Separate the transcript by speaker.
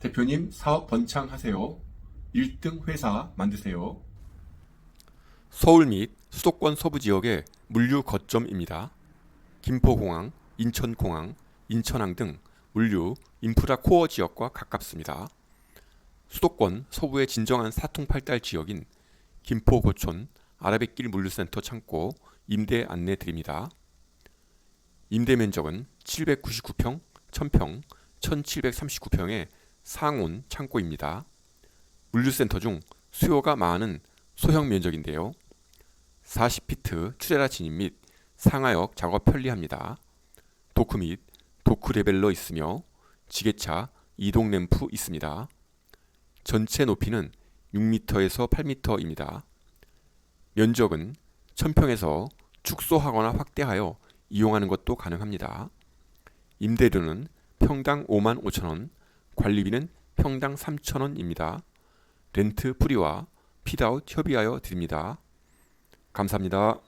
Speaker 1: 대표님 사업 번창하세요. 1등 회사 만드세요.
Speaker 2: 서울 및 수도권 서부 지역의 물류 거점입니다. 김포공항, 인천공항, 인천항 등 물류 인프라 코어 지역과 가깝습니다. 수도권 서부의 진정한 사통팔달 지역인 김포 고촌 아라뱃길 물류센터 창고 임대 안내 드립니다. 임대 면적은 799평, 1000평, 1739평의 상온 창고입니다. 물류센터 중 수요가 많은 소형 면적인데요. 40피트 추레라 진입 및 상하역 작업 편리합니다. 도크 및 도크 레벨러 있으며 지게차 이동 램프 있습니다. 전체 높이는 6m에서 8m입니다. 면적은 1000평에서 축소하거나 확대하여 이용하는 것도 가능합니다. 임대료는 평당 5만 5천 원, 관리비는 평당 3천 원입니다. 렌트 프리와 피드아웃 협의하여 드립니다. 감사합니다.